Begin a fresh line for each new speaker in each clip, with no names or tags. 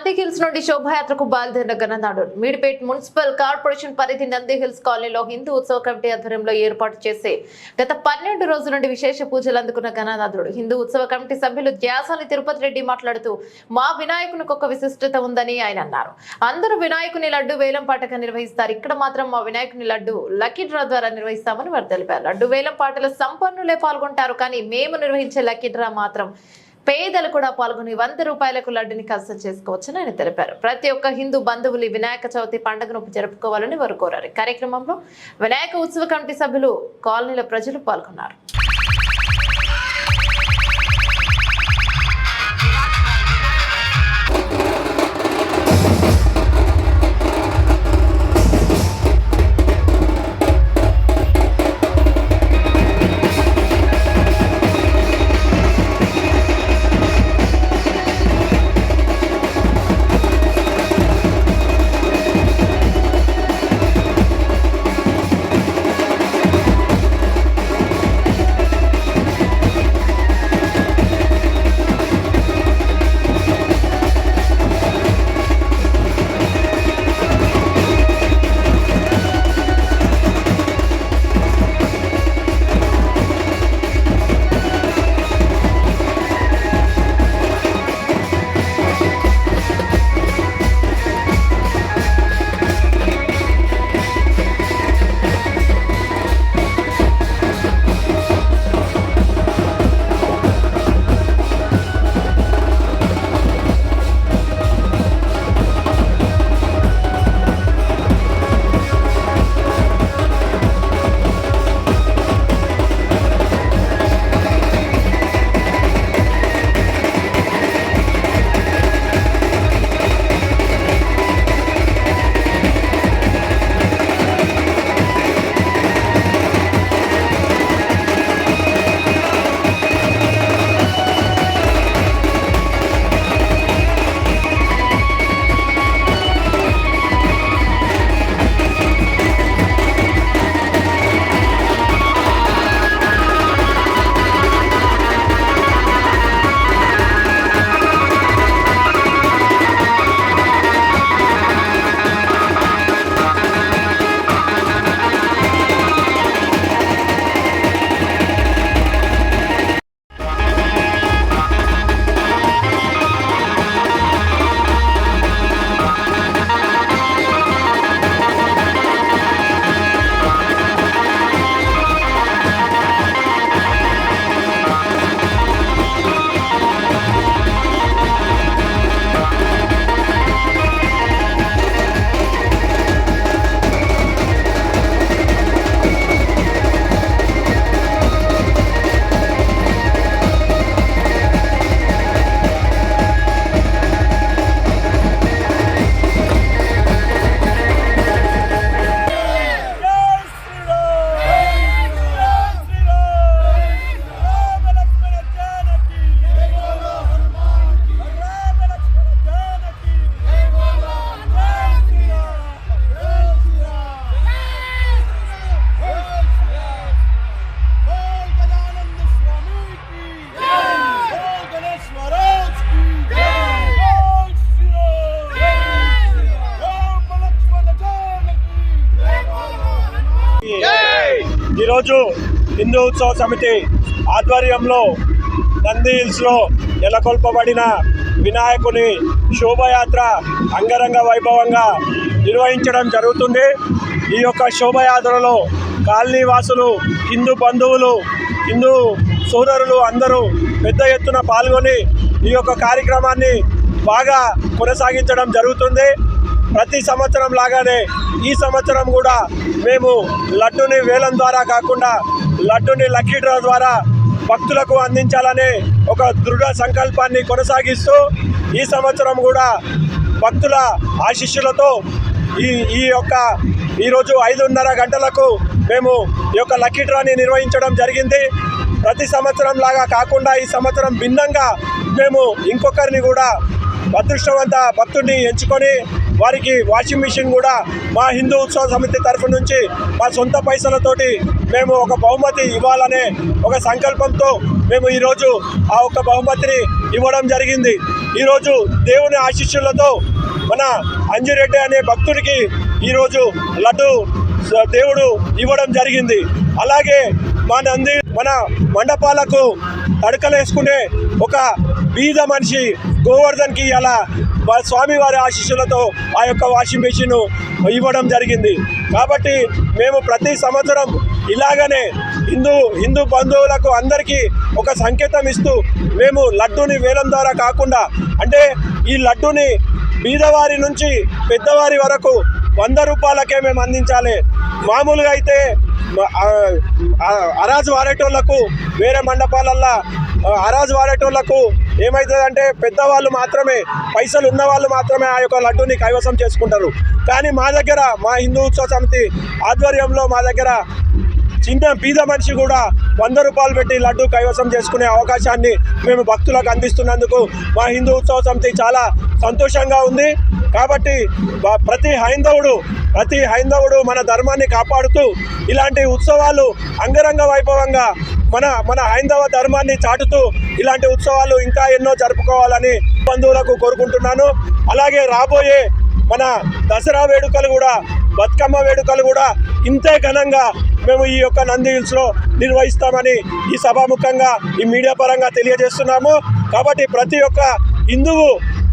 Nandi hills నుండి శోభాయాత్రకు బయలుదేరిన గణనాడు మీడిపేట్ municipal corporation పరిధి నంది హిల్స్ కాలనీలో హిందూ ఉత్సవ కమిటీ ఆధ్వర్యంలో ఏర్పాటు చేసే గత పన్నెండు రోజుల నుండి విశేష పూజలు అందుకున్న గణనాథుడు హిందూ ఉత్సవ కమిటీ సభ్యులు జ్యాసాని తిరుపతి రెడ్డి మాట్లాడుతూ మా వినాయకునికి ఒక విశిష్టత ఉందని ఆయన అన్నారు. అందరూ వినాయకుని లడ్డు వేలం పాటగా నిర్వహిస్తారు. ఇక్కడ మాత్రం మా వినాయకుని లడ్డు లక్కీ డ్రా ద్వారా నిర్వహిస్తామని వారు తెలిపారు. లడ్డు వేలం పాటలో సంపన్నులే పాల్గొంటారు కానీ మేము నిర్వహించే లక్కీ డ్రా మాత్రం పేదలు కూడా పాల్గొని వంద రూపాయలకు లడ్డుని కష్టం చేసుకోవచ్చని ఆయన తెలిపారు. ప్రతి ఒక్క హిందూ బంధువులు వినాయక చవితి పండుగను జరుపుకోవాలని వారు కోరారు. కార్యక్రమంలో వినాయక ఉత్సవ కమిటీ సభ్యులు కాలనీల ప్రజలు పాల్గొన్నారు.
ఈరోజు హిందూ ఉత్సవ సమితి ఆధ్వర్యంలో నంది హిల్స్లో నెలకొల్పబడిన వినాయకుని శోభయాత్ర అంగరంగ వైభవంగా నిర్వహించడం జరుగుతుంది. ఈ యొక్క శోభయాత్రలో కాలనీ వాసులు హిందూ బంధువులు హిందూ సోదరులు అందరూ పెద్ద ఎత్తున పాల్గొని ఈ యొక్క కార్యక్రమాన్ని బాగా కొనసాగించడం జరుగుతుంది. ప్రతి సంవత్సరం లాగానే ఈ సంవత్సరం కూడా మేము లడ్డుని వేలం ద్వారా కాకుండా లడ్డుని లక్కీ డ్రా ద్వారా భక్తులకు అందించాలనే ఒక దృఢ సంకల్పాన్ని కొనసాగిస్తూ ఈ సంవత్సరం కూడా భక్తుల ఆశిష్యులతో ఈ ఈ యొక్క ఈరోజు ఐదున్నర గంటలకు మేము ఈ యొక్క లక్కీ డ్రాని నిర్వహించడం జరిగింది. ప్రతి సంవత్సరం లాగా కాకుండా ఈ సంవత్సరం భిన్నంగా మేము ఇంకొకరిని కూడా అదృష్టవంత భక్తుడిని ఎంచుకొని వారికి వాషింగ్ మిషన్ కూడా మా హిందూ ఉత్సవ సమితి తరఫు నుంచి మా సొంత పైసలతోటి మేము ఒక బహుమతి ఇవ్వాలనే ఒక సంకల్పంతో మేము ఈరోజు ఆ ఒక్క బహుమతిని ఇవ్వడం జరిగింది. ఈరోజు దేవుని ఆశీస్సులతో మన అంజిరెడ్డి అనే భక్తుడికి ఈరోజు లడ్డు దేవుడు ఇవ్వడం జరిగింది. అలాగే మా నంది మన మండపాలకు తడకలేసుకునే ఒక బీద మనిషి గోవర్ధన్కి అలా స్వామివారి ఆశీస్సులతో ఆ యొక్క వాషింగ్ మెషిన్ ఇవ్వడం జరిగింది. కాబట్టి మేము ప్రతి సంవత్సరం ఇలాగనే హిందూ హిందూ బంధువులకు అందరికీ ఒక సంకేతం ఇస్తూ మేము లడ్డూని వేలం ద్వారా కాకుండా అంటే ఈ లడ్డూని బీదవారి నుంచి పెద్దవారి వరకు వంద రూపాయలకే మేము అందించాలి. మామూలుగా అయితే అరాజు వారేటోళ్ళకు వేరే మండపాలల్లో అరాజు వారేటోళ్ళకు ఏమవుతుందంటే పెద్దవాళ్ళు మాత్రమే పైసలు ఉన్న వాళ్ళు మాత్రమే ఆ యొక్క లడ్డూని కైవసం చేసుకుంటారు. కానీ మా దగ్గర మా హిందూ ఉత్సవ సమితి ఆధ్వర్యంలో మా దగ్గర చిన్న బీద మనిషి కూడా వంద రూపాయలు పెట్టి లడ్డు కైవసం చేసుకునే అవకాశాన్ని మేము భక్తులకు అందిస్తున్నందుకు మా హిందూ ఉత్సవ సమితి చాలా సంతోషంగా ఉంది. కాబట్టి ప్రతి హైందవుడు ప్రతి హైందవుడు మన ధర్మాన్ని కాపాడుతూ ఇలాంటి ఉత్సవాలు అంగరంగ వైభవంగా మన మన హైందవ ధర్మాన్ని చాటుతూ ఇలాంటి ఉత్సవాలు ఇంకా ఎన్నో జరుపుకోవాలని బంధువులకు కోరుకుంటున్నాను. అలాగే రాబోయే మన దసరా వేడుకలు కూడా బతుకమ్మ వేడుకలు కూడా ఇంతే ఘనంగా మేము ఈ యొక్క నంది హిల్స్లో నిర్వహిస్తామని ఈ సభాముఖంగా ఈ మీడియా పరంగా తెలియజేస్తున్నాము. కాబట్టి ప్రతి ఒక్క హిందువు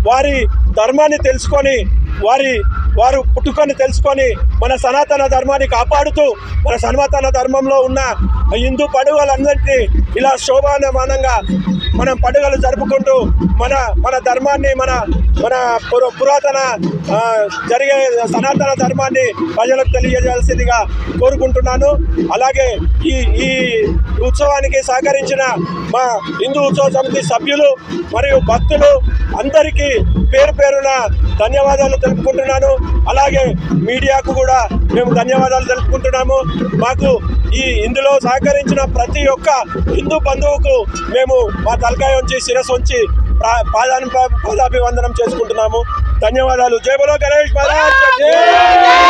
వారి ధర్మాన్ని తెలుసుకొని వారి వారు పుట్టుకొని తెలుసుకొని మన సనాతన ధర్మాన్ని కాపాడుతూ మన సనాతన ధర్మంలో ఉన్న హిందూ పండుగలందరినీ ఇలా శోభానమానంగా మనం పండుగలు జరుపుకుంటూ మన మన ధర్మాన్ని మన మన పురాతన జరిగే సనాతన ధర్మాన్ని ప్రజలకు తెలియజేయాల్సిందిగా కోరుకుంటున్నాను. అలాగే ఈ ఈ ఉత్సవానికి సహకరించిన మా హిందూ ఉత్సవ సమితి సభ్యులు మరియు భక్తులు అందరికీ పేరు పేరున ధన్యవాదాలు తెలుపుకుంటున్నాను. అలాగే మీడియాకు కూడా మేము ధన్యవాదాలు తెలుపుకుంటున్నాము. మాకు ఈ ఇందులో సహకరించిన ప్రతి ఒక్క హిందూ బంధువుకు మేము మా తలకాయ ఉంచి శిరస్సు ఉంచి ప్రా- పాదాభివందనం చేసుకుంటున్నాము. ధన్యవాదాలు. జై బలో గణేష్ మహారాజ్!